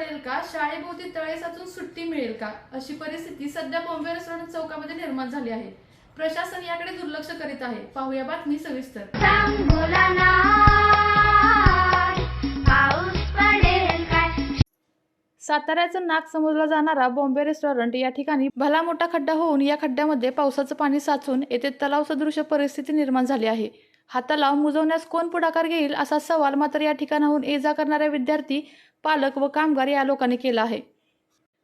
पडेल का? शाळेभोवती तळे साचून सुट्टी मिळेल का? अशी परिस्थिती सध्या बॉम्बे रेस्टॉरंट चौकामध्ये निर्माण झाली आहे. प्रशासन याकडे दुर्लक्ष करीत आहे. पाहूया बातमी सविस्तर. साताऱ्याचं नाक समजला जाणारा बॉम्बे रेस्टॉरंट या ठिकाणी भला मोठा खड्डा होऊन या खड्ड्यामध्ये पावसाचं पाणी साचून येथे तलाव सदृश परिस्थिती निर्माण झाली आहे. हा तलाव मुजवण्यास कोण पुढाकार घेईल असा सवाल मात्र या ठिकाणाहून ये जा करणाऱ्या विद्यार्थी पालक व कामगार या लोकांनी केला आहे.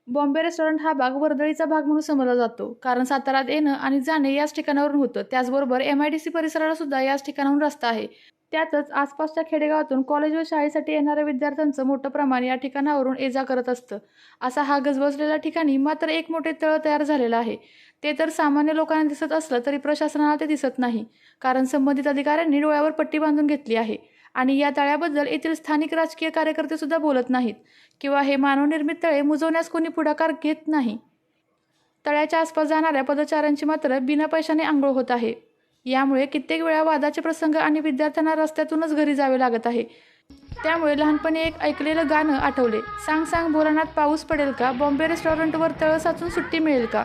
बॉम्बे रेस्टॉरंट हा भाग वर्दळीचा भाग म्हणून समजला जातो. कारण साताऱ्यात येणं आणि जाणे याच ठिकाणावरून होतं. त्याचबरोबर एम आय डी सी परिसराला सुद्धा याच ठिकाणाहून रस्ता आहे. त्यातच आसपासच्या खेडेगावातून कॉलेज व शाळेसाठी येणाऱ्या विद्यार्थ्यांचं मोठं प्रमाण या ठिकाणावरून ये जा करत असतं. असा हा गजबजलेल्या ठिकाणी मात्र एक मोठे तळ तयार झालेलं आहे. ते तर सामान्य लोकांना दिसत असलं तरी प्रशासनाला ते दिसत नाही कारण संबंधित अधिकाऱ्यांनी डोळ्यावर पट्टी बांधून घेतली आहे आणि या तळ्याबद्दल येथील स्थानिक राजकीय कार्यकर्तेसुद्धा बोलत नाहीत किंवा हे मानवनिर्मित तळे मुजवण्यास कोणी पुढाकार घेत नाही. तळ्याच्या आसपास जाणाऱ्या पदचाऱ्यांची मात्र बिना पैशाने आंघोळ होत आहे. यामुळे कित्येक वेळा वादाचे प्रसंग आणि विद्यार्थ्यांना रस्त्यातूनच घरी जावे लागत आहे. त्यामुळे लहानपणी एक ऐकलेलं गाणं आठवले. सांग सांग भोलानाथ पाऊस पडेल का? बॉम्बे रेस्टॉरंटवर तळ साचून सुट्टी मिळेल का?